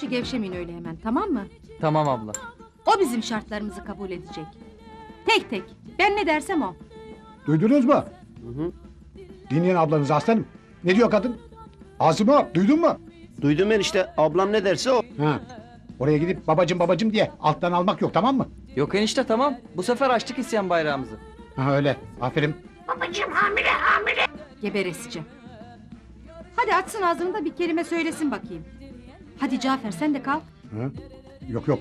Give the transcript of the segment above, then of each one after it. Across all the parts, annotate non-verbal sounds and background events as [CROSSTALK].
Görünce gevşemeyin öyle hemen tamam mı? Tamam abla. O bizim şartlarımızı kabul edecek. Tek tek. Ben ne dersem o. Duydunuz mu? Dinleyin ablanızı aslanım. Ne diyor kadın? Asım duydun mu? Duydum ben işte ablam ne derse o. Ha. Oraya gidip babacım babacım diye alttan almak yok tamam mı? Yok enişte tamam. Bu sefer açtık isyan bayrağımızı. Ha öyle. Aferin. Geberesici. Hadi açsın ağzını da bir kelime söylesin bakayım. Hadi Cafer sen de kalk. Ha? Yok yok.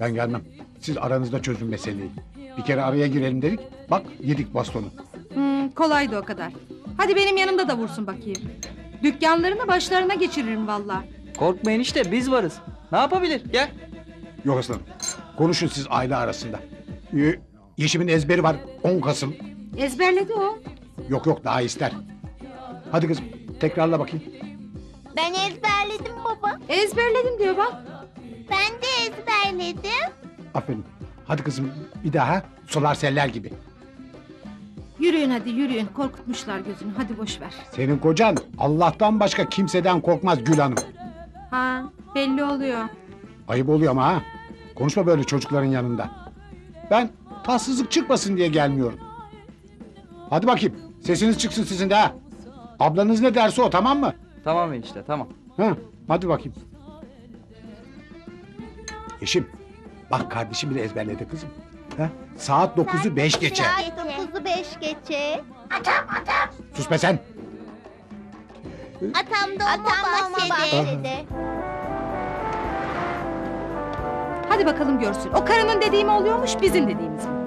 Ben gelmem. Siz aranızda çözün meseleyi. Bir kere araya girelim dedik. Bak yedik bastonu. Hmm, kolaydı o kadar. Hadi benim yanımda da vursun bakayım. Dükkanlarını başlarına geçiririm valla. Korkma enişte biz varız. Ne yapabilir? Gel. Yok aslanım. Konuşun siz aile arasında. Ee, Yeşim'in ezberi var 10 Kasım. Ezberledi o. Yok yok daha ister. Hadi kızım tekrarla bakayım. Ben ezberledim baba. Ezberledim diyor bak. Ben de ezberledim. Aferin. Hadi kızım bir daha sular seller gibi. Yürüyün hadi yürüyün. Korkutmuşlar gözünü. Hadi boş ver. Senin kocan Allah'tan başka kimseden korkmaz Gül Hanım. Ha belli oluyor. Ayıp oluyor ama ha. Konuşma böyle çocukların yanında. Ben tatsızlık çıkmasın diye gelmiyorum. Hadi bakayım sesiniz çıksın sizin de ha. Ablanız ne derse o tamam mı? Tamam enişte tamam. Ha, hadi bakayım. Yeşim bak kardeşim bile ezberledi kızım. Ha? Saat 9'u 5 geçe. Saat 9'u 5 geçe. Sus be sen. Atam dolma bahçede. Hadi bakalım görsün. O karının dediği mi oluyormuş bizim dediğimiz mi?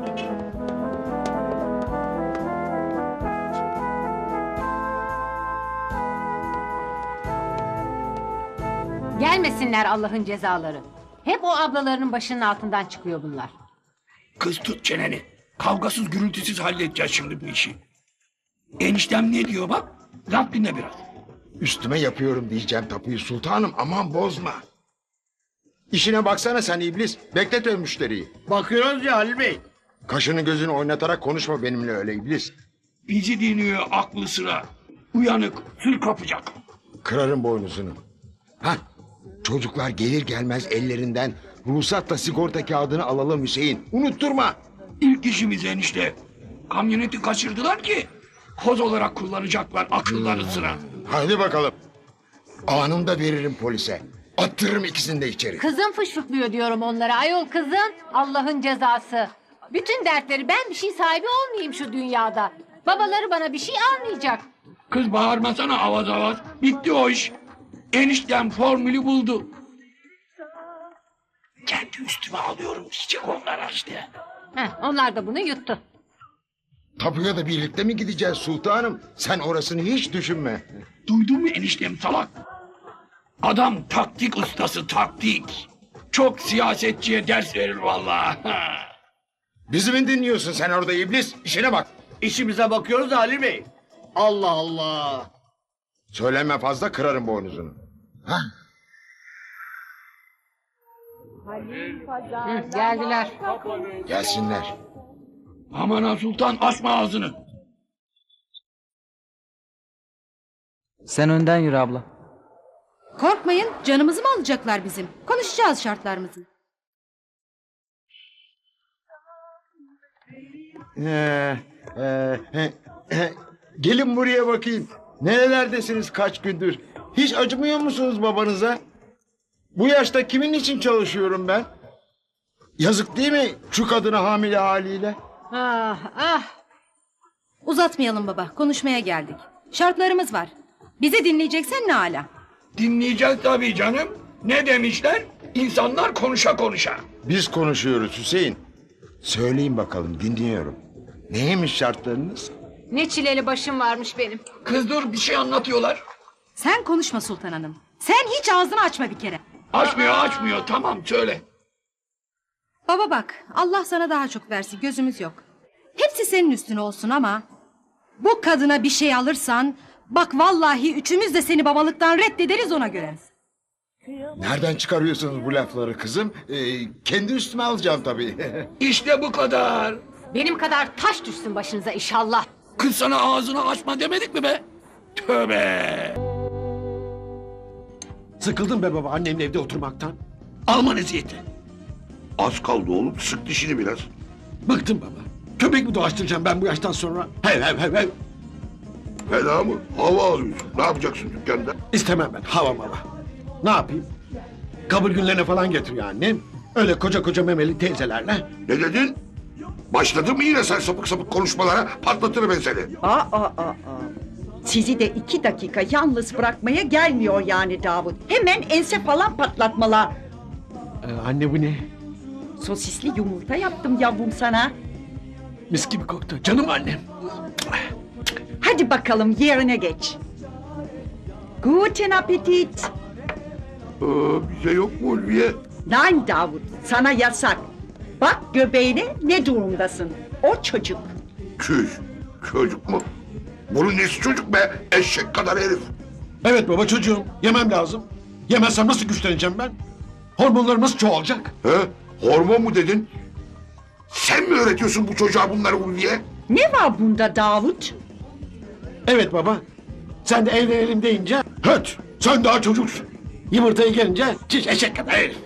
Gelmesinler Allah'ın cezaları. Hep o ablalarının başının altından çıkıyor bunlar. Kız tut çeneni. Kavgasız gürültüsüz halledeceğiz şimdi bu işi. Eniştem ne diyor bak. Laf dinle biraz. Üstüme yapıyorum diyeceğim tapuyu sultanım aman bozma. İşine baksana sen iblis. Beklet o müşteriyi. Bakıyoruz ya Halil Bey. Kaşını gözünü oynatarak konuşma benimle öyle iblis. Bizi dinliyor aklı sıra. Uyanık, sır kapacak. Kırarım boynuzunu. Hah. Çocuklar gelir gelmez ellerinden ruhsatla sigorta kağıdını alalım Hüseyin. Unutturma. İlk işimiz enişte. Kamyoneti kaçırdılar ki. Koz olarak kullanacaklar akılları sıra. Hadi bakalım. Anında veririm polise. Attırırım ikisini de içeri. Kızın fışfıklıyor diyorum onlara. Ayol kızın Allah'ın cezası. Bütün dertleri ben bir şey sahibi olmayayım şu dünyada. Babaları bana bir şey almayacak. Kız bağırmasana avaz avaz. Bitti o iş. Eniştem formülü buldu. Kendi üstüme alıyorum diyecek onlara işte. Heh, onlar da bunu yuttu. Tapuya da birlikte mi gideceğiz sultanım? Sen orasını hiç düşünme. Duydun mu eniştem salak? Adam taktik ustası taktik. Çok siyasetçiye ders verir vallahi. [LAUGHS] Bizi mi dinliyorsun sen orada iblis? İşine bak. İşimize bakıyoruz Halil Bey. Allah Allah. Söyleme fazla kırarım boynuzunu. Hah. Hı, geldiler. Gelsinler. Aman ha sultan açma ağzını. Sen önden yürü abla. Korkmayın canımızı mı alacaklar bizim? Konuşacağız şartlarımızı. Ee, e, e, e, gelin buraya bakayım. Nerelerdesiniz kaç gündür? Hiç acımıyor musunuz babanıza? Bu yaşta kimin için çalışıyorum ben? Yazık değil mi şu kadına hamile haliyle? Ah ah. Uzatmayalım baba konuşmaya geldik. Şartlarımız var. Bizi dinleyeceksen ne ala. Dinleyeceğiz tabii canım. Ne demişler? İnsanlar konuşa konuşa. Biz konuşuyoruz Hüseyin. Söyleyin bakalım dinliyorum. Neymiş şartlarınız? Ne çileli başım varmış benim. Kız dur bir şey anlatıyorlar. Sen konuşma Sultan Hanım. Sen hiç ağzını açma bir kere. Açmıyor açmıyor tamam söyle. Baba bak Allah sana daha çok versin gözümüz yok. Hepsi senin üstüne olsun ama... Bu kadına bir şey alırsan... Bak vallahi üçümüz de seni babalıktan reddederiz ona göre. Nereden çıkarıyorsunuz bu lafları kızım? Ee, kendi üstüme alacağım tabii. [LAUGHS] İşte bu kadar. Benim kadar taş düşsün başınıza inşallah. Kız sana ağzını açma demedik mi be? Tövbe. Sıkıldım be baba annemle evde oturmaktan. Alman eziyeti. Az kaldı oğlum. Sık dişini biraz. Bıktım baba. Köpek mi dolaştıracağım ben bu yaştan sonra? Hev hev hev hev. Fena mı? Hava alıyorsun. Ne yapacaksın dükkanda? İstemem ben hava mava. Ne yapayım? Kabul günlerine falan getiriyor annem. Öyle koca koca memeli teyzelerle. Ne dedin? Başladın mı yine sen sapık sapık konuşmalara? Patlatırım ben seni. Aa, aa, aa, aa. Sizi de iki dakika yalnız bırakmaya gelmiyor yani Davut. Hemen ense falan patlatmalar. Ee, anne bu ne? Sosisli yumurta yaptım yavrum sana. Mis gibi koktu. Canım annem. Hadi bakalım yerine geç. Guten Appetit. Ee, bize yok mu Ulviye? Nein Davut, sana yasak. Bak göbeğine ne durumdasın. O çocuk. Çüş. Çocuk mu? Bunun nesi çocuk be? Eşek kadar herif. Evet baba çocuğum. Yemem lazım. Yemezsem nasıl güçleneceğim ben? Hormonlarım nasıl çoğalacak? He? Hormon mu dedin? Sen mi öğretiyorsun bu çocuğa bunları Ulviye? Ne var bunda Davut? Evet baba. Sen de evlenelim deyince höt sen daha çocuksun. Yumurtayı gelince çiş eşek kadar herif.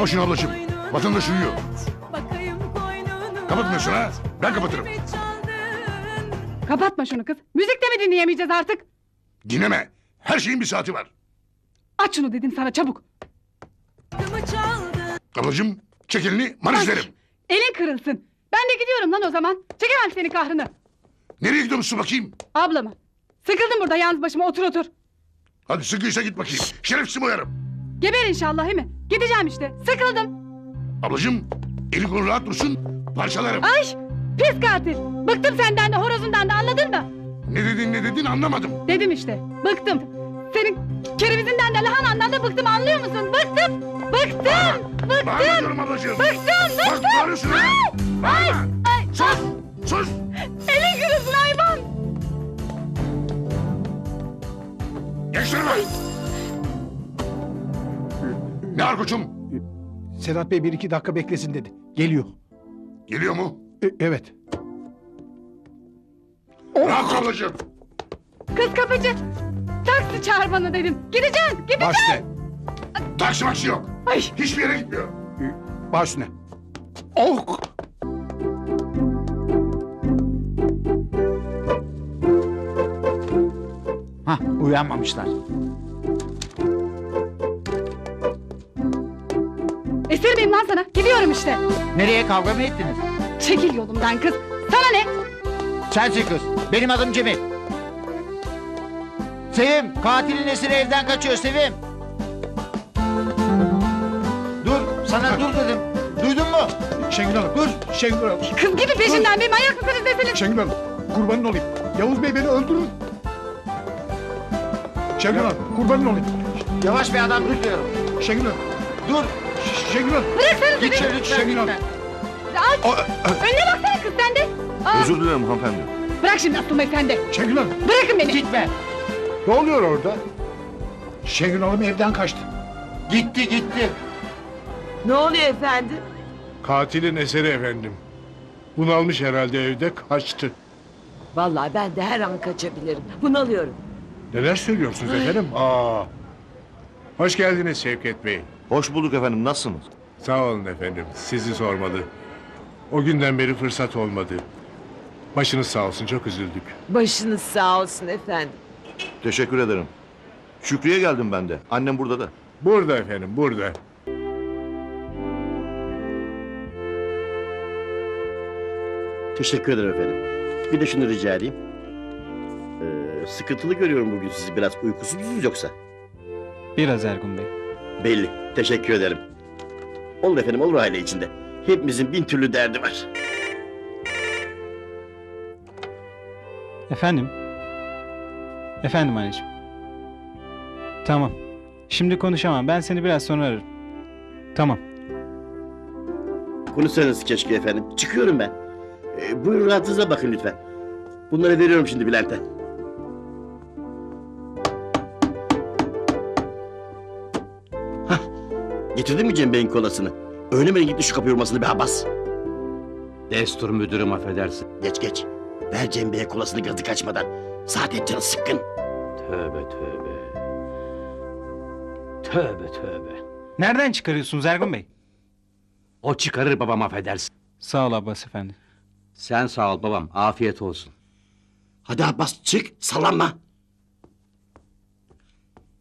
Kapa şunu ablacığım. Vatandaş uyuyor. Koynuna. Kapatmıyorsun ha? Ben kapatırım. Kapatma şunu kız. Müzik de mi dinleyemeyeceğiz artık? Dinleme. Her şeyin bir saati var. Aç şunu dedim sana çabuk. Ablacığım çek elini derim. Elin kırılsın. Ben de gidiyorum lan o zaman. Çekemem senin kahrını. Nereye gidiyorsun bakayım? Ablamı. Sıkıldım burada yalnız başıma otur otur. Hadi sıkıysa git bakayım. Şerefsiz uyarım. Geber inşallah he mi? Gideceğim işte. Sıkıldım. Ablacığım eli kolu rahat dursun. Parçalarım. Ay pis katil. Bıktım senden de horozundan da anladın mı? Ne dedin ne dedin anlamadım. Dedim işte. Bıktım. Senin kerevizinden de lahanandan da bıktım anlıyor musun? Bıktım. Bıktım. Bağırma Bıktım. diyorum ablacığım. Bıktım. Bak Bıktım. bağırıyorsun ha. Bağırma. Sus. Sus. Elin kırılsın hayvan. Geçtirme. Ne var koçum? Sedat Bey bir iki dakika beklesin dedi. Geliyor. Geliyor mu? E, evet. Ol ablacığım. Kız kapıcı. Taksi çağır bana dedim. Gideceğim. Gideceğim. Başne. Taksi maksi yok. Ay. Hiçbir yere gitmiyor. Başne. Oh! Hah uyanmamışlar. Esir miyim lan sana? Gidiyorum işte. Nereye kavga mı ettiniz? Çekil yolumdan kız. Sana ne? Sensin kız. Benim adım Cemil. Sevim katilin esiri evden kaçıyor Sevim. Dur sana dur dedim. Duydun mu? Şengül Hanım. Dur. Şengül Hanım. Kız gibi peşinden benim ayak mısınız deseniz. Şengül Hanım. Kurbanın olayım. Yavuz Bey beni öldürür. Şengül Hanım. Kurbanın olayım. Yavaş bir adam dur diyorum. Şengül Hanım. Dur. Şengül Hanım. Bıraksanız Git beni. şöyle Şengül Hanım. gitme. Önüne baksana kız sen de. Aa, Özür dilerim hanımefendi. bırak şimdi aklımı sen de. Şengül Hanım. Bırakın beni. Gitme. Ne oluyor orada? Şengül Hanım evden kaçtı. Gitti gitti. Ne oluyor efendim? Katilin eseri efendim. Bunalmış herhalde evde kaçtı. Vallahi ben de her an kaçabilirim. Bunalıyorum. Neler söylüyorsunuz efendim? Aa. Hoş geldiniz Şevket Bey. Hoş bulduk efendim nasılsınız? Sağ olun efendim. Sizi sormalı. O günden beri fırsat olmadı. Başınız sağ olsun çok üzüldük. Başınız sağ olsun efendim. Teşekkür ederim. Şükrü'ye geldim ben de. Annem burada da. Burada efendim burada. Teşekkür ederim efendim. Bir de şunu rica edeyim. Ee, sıkıntılı görüyorum bugün sizi. Biraz uykusuz musunuz yoksa? Biraz Ergun Bey. Belli. Teşekkür ederim. Olur efendim olur aile içinde. Hepimizin bin türlü derdi var. Efendim? Efendim anneciğim. Tamam. Şimdi konuşamam. Ben seni biraz sonra ararım. Tamam. Konuşsanız keşke efendim. Çıkıyorum ben. Ee, buyurun rahatınıza bakın lütfen. Bunları veriyorum şimdi Bülent'e. Getirdin mi Cem Bey'in kolasını? Öyle mi gitti şu kapı yormasını be Abbas? Destur müdürüm affedersin. Geç geç. Ver Cem Bey'e kolasını gazı kaçmadan. Zaten canı sıkkın. Tövbe tövbe. Tövbe tövbe. Nereden çıkarıyorsunuz Ergun Bey? O çıkarır babam affedersin. Sağ ol Abbas efendi. Sen sağ ol babam. Afiyet olsun. Hadi Abbas çık sallanma.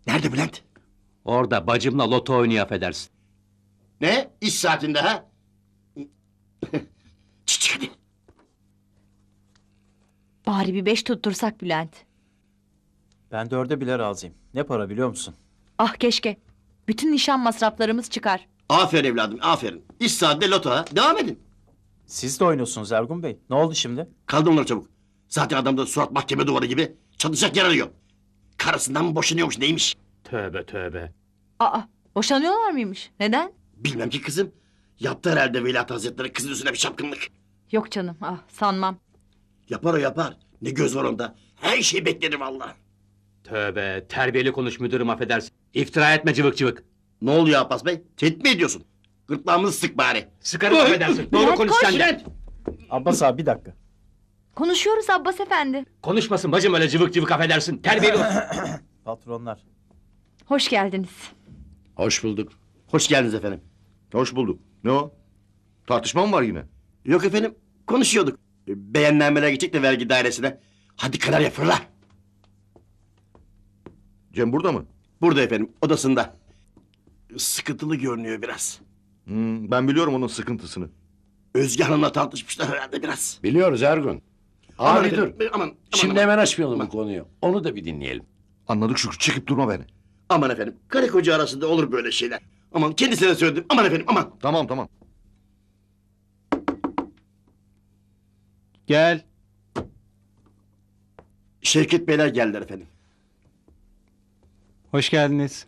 Nerede Bülent? Orada bacımla loto oynuyor affedersin. Ne? İş saatinde ha? [LAUGHS] çık hadi. Bari bir beş tuttursak Bülent. Ben dörde bile razıyım. Ne para biliyor musun? Ah keşke. Bütün nişan masraflarımız çıkar. Aferin evladım aferin. İş saatinde loto ha. Devam edin. Siz de oynuyorsunuz Ergun Bey. Ne oldu şimdi? Kaldır onları çabuk. Zaten adamda surat mahkeme duvarı gibi çatacak yer arıyor. Karısından mı boşanıyormuş neymiş? Tövbe tövbe. Aa boşanıyorlar mıymış? Neden? Bilmem ki kızım. Yaptı herhalde Veliaht Hazretleri kızın üstüne bir çapkınlık. Yok canım ah sanmam. Yapar o yapar. Ne göz var onda. Her şeyi beklerim valla. Tövbe. Terbiyeli konuş müdürüm affedersin. İftira etme cıvık cıvık. Ne oluyor Abbas Bey? Tehdit mi ediyorsun? Gırtlağımızı sık bari. Sıkarım affedersin. Doğru Bülent, konuş koş. sen de. Abbas abi bir dakika. Konuşuyoruz Abbas efendi. Konuşmasın bacım öyle cıvık cıvık affedersin. Terbiyeli ol. Patronlar. Hoş geldiniz. Hoş bulduk. Hoş geldiniz efendim. Hoş bulduk. Ne o? Tartışma mı var yine? Yok efendim konuşuyorduk. Beğenlenmeler gidecek de vergi dairesine. Hadi kanarya fırla. Cem burada mı? Burada efendim odasında. Sıkıntılı görünüyor biraz. Hmm, ben biliyorum onun sıkıntısını. Özge Hanım'la tartışmışlar herhalde biraz. Biliyoruz Ergun. Aman Abi dur. efendim, Aman, aman, Şimdi aman. hemen açmayalım bu konuyu. Onu da bir dinleyelim. Anladık Şükrü çekip durma beni. Aman efendim karı koca arasında olur böyle şeyler. Aman kendisine söyledim. Aman efendim aman. Tamam tamam. Gel. Şevket Beyler geldiler efendim. Hoş geldiniz.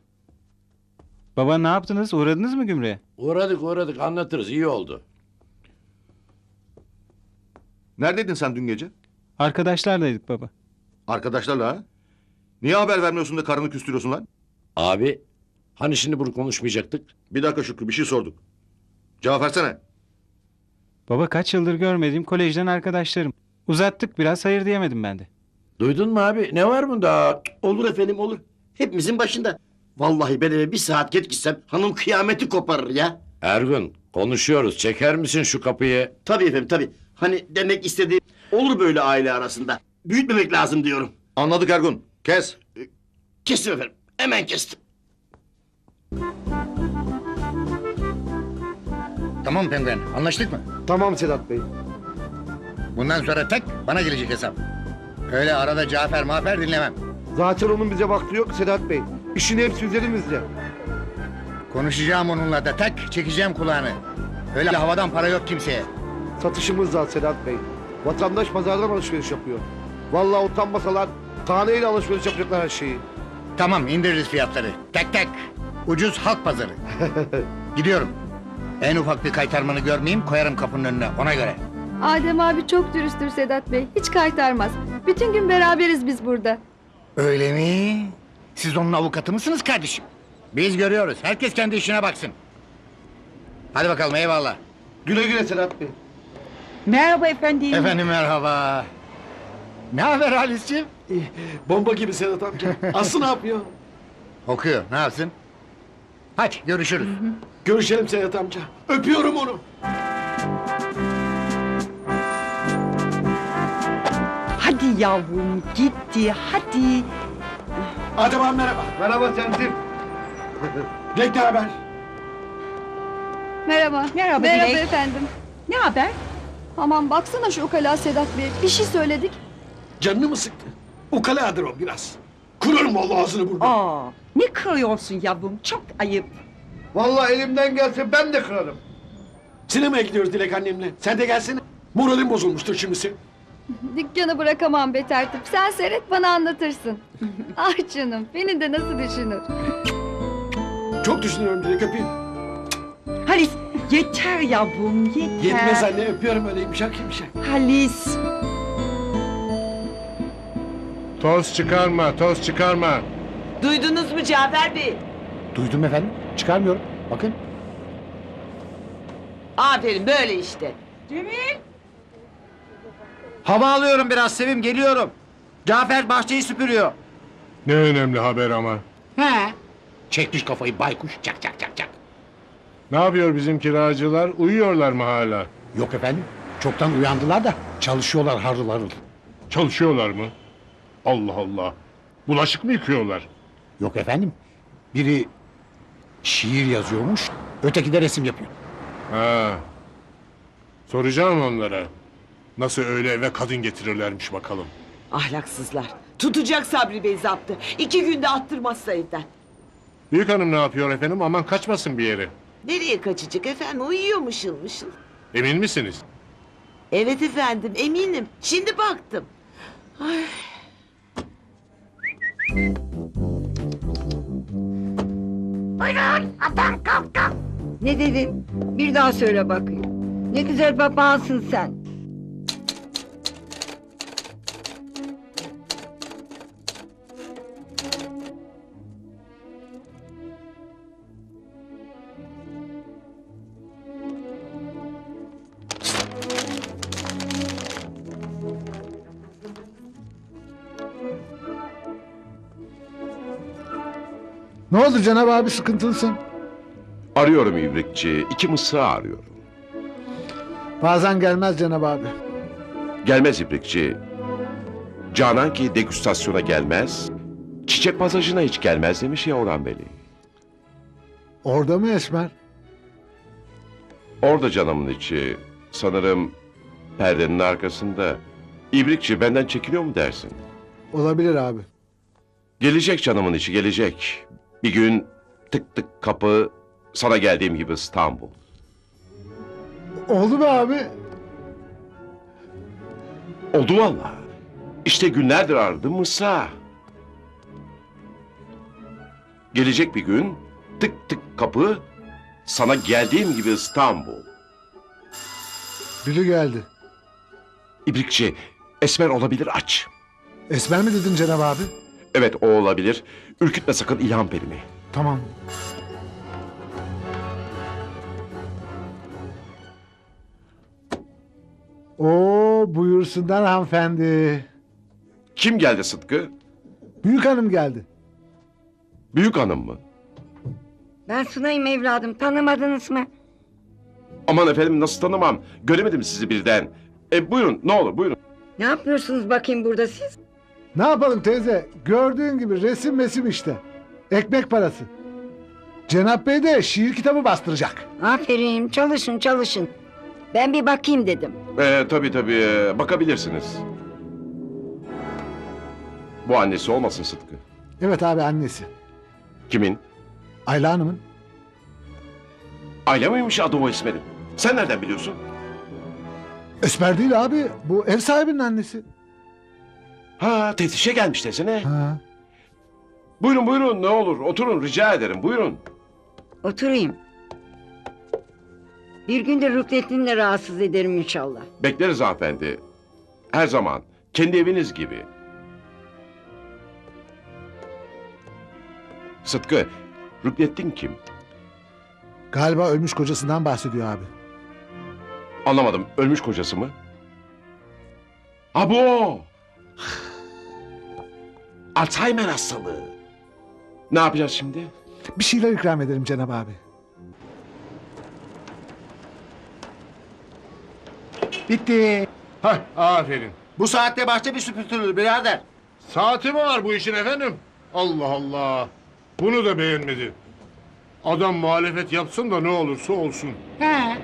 Baba ne yaptınız? Uğradınız mı gümrüğe? Uğradık uğradık anlatırız iyi oldu. Neredeydin sen dün gece? Arkadaşlardaydık baba. Arkadaşlarla ha? Niye haber vermiyorsun da karını küstürüyorsun lan? Abi hani şimdi bunu konuşmayacaktık? Bir dakika Şükrü bir şey sorduk. Cevap versene. Baba kaç yıldır görmediğim kolejden arkadaşlarım. Uzattık biraz hayır diyemedim ben de. Duydun mu abi ne var bunda? Olur efendim olur. Hepimizin başında. Vallahi ben eve bir saat geç gitsem hanım kıyameti koparır ya. Ergun konuşuyoruz çeker misin şu kapıyı? Tabii efendim tabii. Hani demek istediğim olur böyle aile arasında. Büyütmemek lazım diyorum. Anladık Ergun. Kes. Kestim efendim. Hemen kestim. Tamam penguen anlaştık mı? Tamam Sedat Bey. Bundan sonra tek bana gelecek hesap. Öyle arada Cafer mafer dinlemem. Zaten onun bize vakti yok Sedat Bey. İşin hepsi üzerimizde. Konuşacağım onunla da tek çekeceğim kulağını. Öyle havadan para yok kimseye. Satışımız da Sedat Bey. Vatandaş pazardan alışveriş yapıyor. Vallahi utanmasalar taneyle alışveriş yapacaklar her şeyi. Tamam indiririz fiyatları. Tek tek. Ucuz halk pazarı. [LAUGHS] Gidiyorum. En ufak bir kaytarmanı görmeyeyim koyarım kapının önüne ona göre. Adem abi çok dürüsttür Sedat Bey. Hiç kaytarmaz. Bütün gün beraberiz biz burada. Öyle mi? Siz onun avukatı mısınız kardeşim? Biz görüyoruz. Herkes kendi işine baksın. Hadi bakalım eyvallah. Güle güle Sedat Bey. Merhaba efendim. Efendim merhaba. Ne haber Halis'ciğim? Bomba gibi Sedat amca. [LAUGHS] Aslı ne yapıyor? Okuyor. Ne yapsın? Hadi görüşürüz. Görüşelim Sedat amca. Öpüyorum onu. Hadi yavrum gitti hadi. Adem abi merhaba. Merhaba Sensin. Dilek ne haber? Merhaba. Merhaba Merhaba Dilek. efendim. Ne haber? Aman baksana şu ukala Sedat Bey. Bir şey söyledik. Canını mı sıktı? Ukaladır o biraz. Kurarım vallahi ağzını burada. Aa, ne kırıyorsun yavrum çok ayıp. Vallahi elimden gelse ben de kırarım. Sinemaya gidiyoruz Dilek annemle. Sen de gelsene. Moralim bozulmuştur şimdi senin. Dükkanı bırakamam be tertip. Sen seyret bana anlatırsın. [LAUGHS] ah canım beni de nasıl düşünür. Çok düşünüyorum Dilek öpeyim. Halis yeter yavrum yeter. Yetmez anne öpüyorum öyle yumuşak yumuşak. Halis. Toz çıkarma, toz çıkarma. Duydunuz mu Cafer Bey? Duydum efendim. Çıkarmıyorum. Bakın. Aferin böyle işte. Hava alıyorum biraz Sevim geliyorum. Cafer bahçeyi süpürüyor. Ne önemli haber ama. He. Çekmiş kafayı baykuş çak çak çak çak. Ne yapıyor bizim kiracılar? Uyuyorlar mı hala? Yok efendim. Çoktan uyandılar da çalışıyorlar harıl harıl. Çalışıyorlar mı? Allah Allah. Bulaşık mı yıkıyorlar? Yok efendim. Biri şiir yazıyormuş. Öteki de resim yapıyor. Ha. Soracağım onlara. Nasıl öyle eve kadın getirirlermiş bakalım. Ahlaksızlar. Tutacak Sabri Bey zaptı. İki günde attırmazsa evden. Büyük hanım ne yapıyor efendim? Aman kaçmasın bir yere. Nereye kaçacak efendim? Uyuyor mışıl mışıl. Emin misiniz? Evet efendim eminim. Şimdi baktım. Ay. Ne dedin? Bir daha söyle bakayım. Ne güzel papağansın sen. Oldu Cenab abi sıkıntılısın? Arıyorum İbrikçi. İki mısra arıyorum. Bazen gelmez Cenab abi. Gelmez İbrikçi. Canan ki degüstasyona gelmez. Çiçek pasajına hiç gelmez demiş ya Orhan Bey. Orada mı Esmer? Orada canımın içi. Sanırım perdenin arkasında. İbrikçi benden çekiniyor mu dersin? Olabilir abi. Gelecek canımın içi gelecek. Bir gün tık tık kapı sana geldiğim gibi İstanbul. Oldu mu abi? Oldu valla. İşte günlerdir aradım Mısra. Gelecek bir gün tık tık kapı sana geldiğim gibi İstanbul. Biri geldi. İbrikçi Esmer olabilir aç. Esmer mi dedin Cenab abi? Evet o olabilir. Ürkütme sakın ilham perimi. Tamam. Oo buyursunlar hanımefendi. Kim geldi Sıtkı? Büyük hanım geldi. Büyük hanım mı? Ben Sunay'ım evladım. Tanımadınız mı? Aman efendim nasıl tanımam. Göremedim sizi birden. E buyurun ne olur buyurun. Ne yapıyorsunuz bakayım burada siz? Ne yapalım teyze? Gördüğün gibi resim mesim işte. Ekmek parası. Cenap Bey de şiir kitabı bastıracak. Aferin çalışın çalışın. Ben bir bakayım dedim. E, tabii tabii e, bakabilirsiniz. Bu annesi olmasın Sıtkı. Evet abi annesi. Kimin? Ayla Hanım'ın. Aile miymiş adı o Esmer'in? Sen nereden biliyorsun? Esmer değil abi. Bu ev sahibinin annesi. Ha teftişe gelmiş desene. Ha. Buyurun buyurun ne olur oturun rica ederim buyurun. Oturayım. Bir gün de Ruknettin'le rahatsız ederim inşallah. Bekleriz hanımefendi. Her zaman. Kendi eviniz gibi. Sıtkı, Rüknettin kim? Galiba ölmüş kocasından bahsediyor abi. Anlamadım. Ölmüş kocası mı? Ha bu o. Alzheimer hastalığı. Ne yapacağız şimdi? Bir şeyler ikram ederim Cenab abi. Bitti. Hah aferin. Bu saatte bahçe bir süpürtülür birader. Saati mi var bu işin efendim? Allah Allah. Bunu da beğenmedi. Adam muhalefet yapsın da ne olursa olsun. He.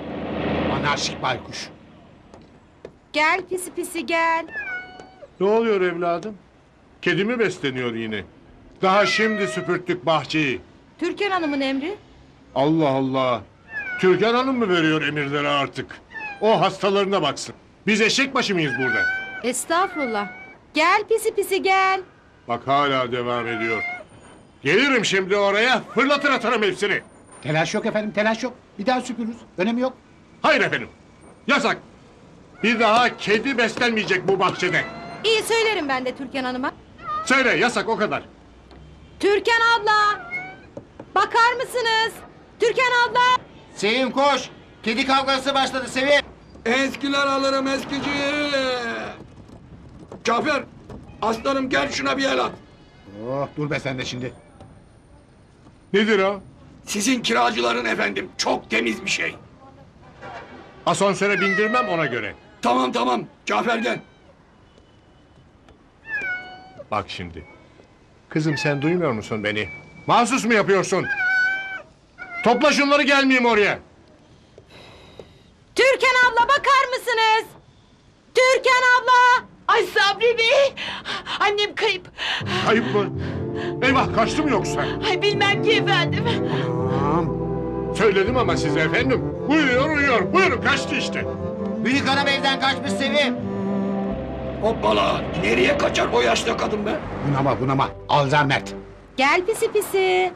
Anarşik baykuş. Gel pisi pisi gel. Ne oluyor evladım? Kedi mi besleniyor yine? Daha şimdi süpürttük bahçeyi. Türkan Hanım'ın emri. Allah Allah. Türkan Hanım mı veriyor emirleri artık? O hastalarına baksın. Biz eşek başı mıyız burada? Estağfurullah. Gel pisi pisi gel. Bak hala devam ediyor. Gelirim şimdi oraya fırlatır atarım hepsini. Telaş yok efendim telaş yok. Bir daha süpürürüz. Önemi yok. Hayır efendim. Yasak. Bir daha kedi beslenmeyecek bu bahçede. İyi söylerim ben de Türkan Hanım'a. Söyle yasak o kadar. Türkan abla. Bakar mısınız? Türkan abla. Sevim koş. Kedi kavgası başladı Sevim. Eskiler alırım eskici. Cafer, aslanım gel şuna bir el at. Oh, dur be sen de şimdi. Nedir o? Sizin kiracıların efendim çok temiz bir şey. Asansöre bindirmem ona göre. Tamam tamam Cafer gel. Bak şimdi. Kızım sen duymuyor musun beni? Mahsus mu yapıyorsun? Topla şunları gelmeyeyim oraya. Türkan abla bakar mısınız? Türkan abla! Ay Sabri Bey. Annem kayıp. Kayıp mı? Eyvah kaçtı mı yoksa? Ay bilmem ki efendim. Söyledim ama size efendim. Uyuyor uyuyor. Buyurun kaçtı işte. Büyük hanım evden kaçmış Sevim. Hoppala nereye kaçar o yaşta kadın be? Bunama bunama. Alzheimer. Gel pisi pisi.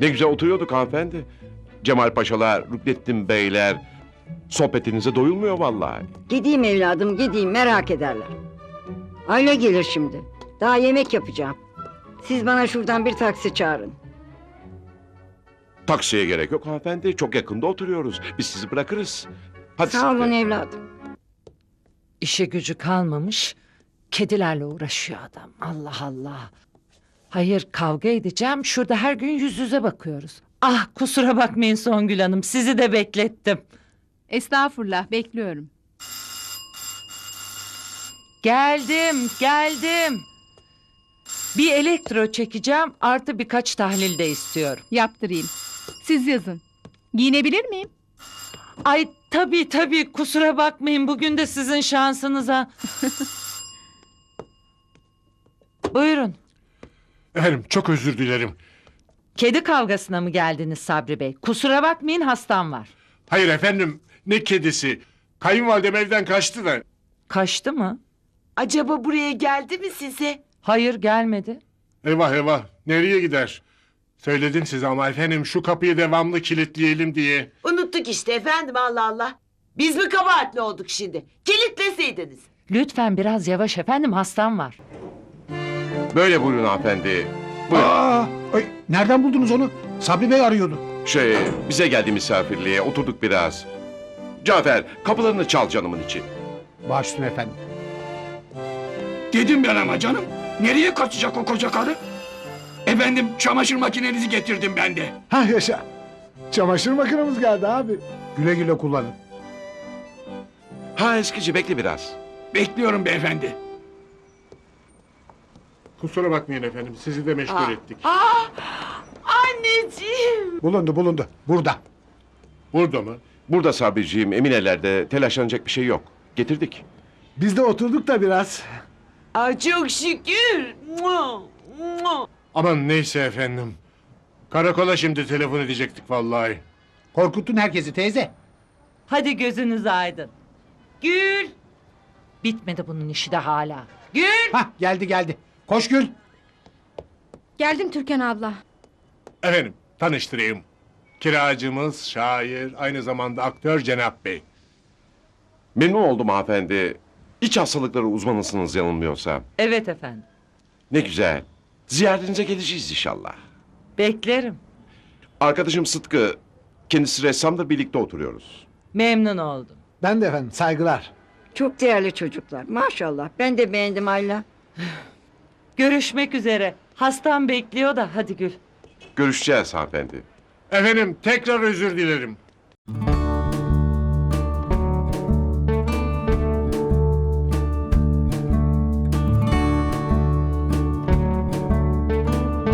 Ne güzel oturuyorduk hanımefendi. Cemal Paşalar, Rüknettin Beyler. Sohbetinize doyulmuyor vallahi. Gideyim evladım gideyim merak ederler. Ayla gelir şimdi. Daha yemek yapacağım. Siz bana şuradan bir taksi çağırın. Taksiye gerek yok hanımefendi. Çok yakında oturuyoruz. Biz sizi bırakırız. Hadi Sağ olun evladım. İşe gücü kalmamış. Kedilerle uğraşıyor adam. Allah Allah. Hayır kavga edeceğim. Şurada her gün yüz yüze bakıyoruz. Ah kusura bakmayın Songül Hanım. Sizi de beklettim. Estağfurullah bekliyorum. Geldim, geldim. Bir elektro çekeceğim artı birkaç tahlil de istiyorum. Yaptırayım. Siz yazın. Giyinebilir miyim? Ay tabii tabii kusura bakmayın bugün de sizin şansınıza. [LAUGHS] Buyurun. Efendim çok özür dilerim. Kedi kavgasına mı geldiniz Sabri Bey? Kusura bakmayın hastam var. Hayır efendim ne kedisi. Kayınvalidem evden kaçtı da. Kaçtı mı? Acaba buraya geldi mi size? Hayır gelmedi. Eyvah eyvah nereye gider? Söyledim size ama efendim şu kapıyı devamlı kilitleyelim diye. Unuttuk işte efendim Allah Allah. Biz mi kabahatli olduk şimdi? Kilitleseydiniz. Lütfen biraz yavaş efendim hastam var. Böyle buyurun hanımefendi. Buyurun. Aa, ay, nereden buldunuz onu? Sabri Bey arıyordu. Şey, bize geldi misafirliğe. Oturduk biraz. Cafer, kapılarını çal canımın için. Baş üstüne efendim. Dedim ben ama canım. Nereye kaçacak o koca karı? Efendim çamaşır makinenizi getirdim ben de. Ha yaşa. Çamaşır makinemiz geldi abi. Güle güle kullanın. Ha eskici bekle biraz. Bekliyorum beyefendi. Kusura bakmayın efendim sizi de meşgul ettik. Aa, anneciğim. Bulundu bulundu. Burada. Burada mı? Burada Sabriciğim, emin ellerde telaşlanacak bir şey yok. Getirdik. Biz de oturduk da biraz. Aa, çok şükür. Mua, mua. Aman neyse efendim. Karakola şimdi telefon edecektik vallahi. Korkuttun herkesi teyze. Hadi gözünüz aydın. Gül. Bitmedi bunun işi de hala. Gül. Hah geldi geldi. Koş Gül. Geldim Türkan abla. Efendim tanıştırayım. Kiracımız, şair, aynı zamanda aktör Cenap Bey. Memnun oldum hanımefendi. İç hastalıkları uzmanısınız yanılmıyorsam. Evet efendim. Ne güzel. Ziyaretinize geleceğiz inşallah. Beklerim. Arkadaşım Sıtkı, kendisi ressamdır birlikte oturuyoruz. Memnun oldum. Ben de efendim saygılar. Çok değerli çocuklar maşallah. Ben de beğendim Ayla. [SIGHS] Görüşmek üzere. Hastam bekliyor da hadi Gül. Görüşeceğiz hanımefendi. Efendim tekrar özür dilerim.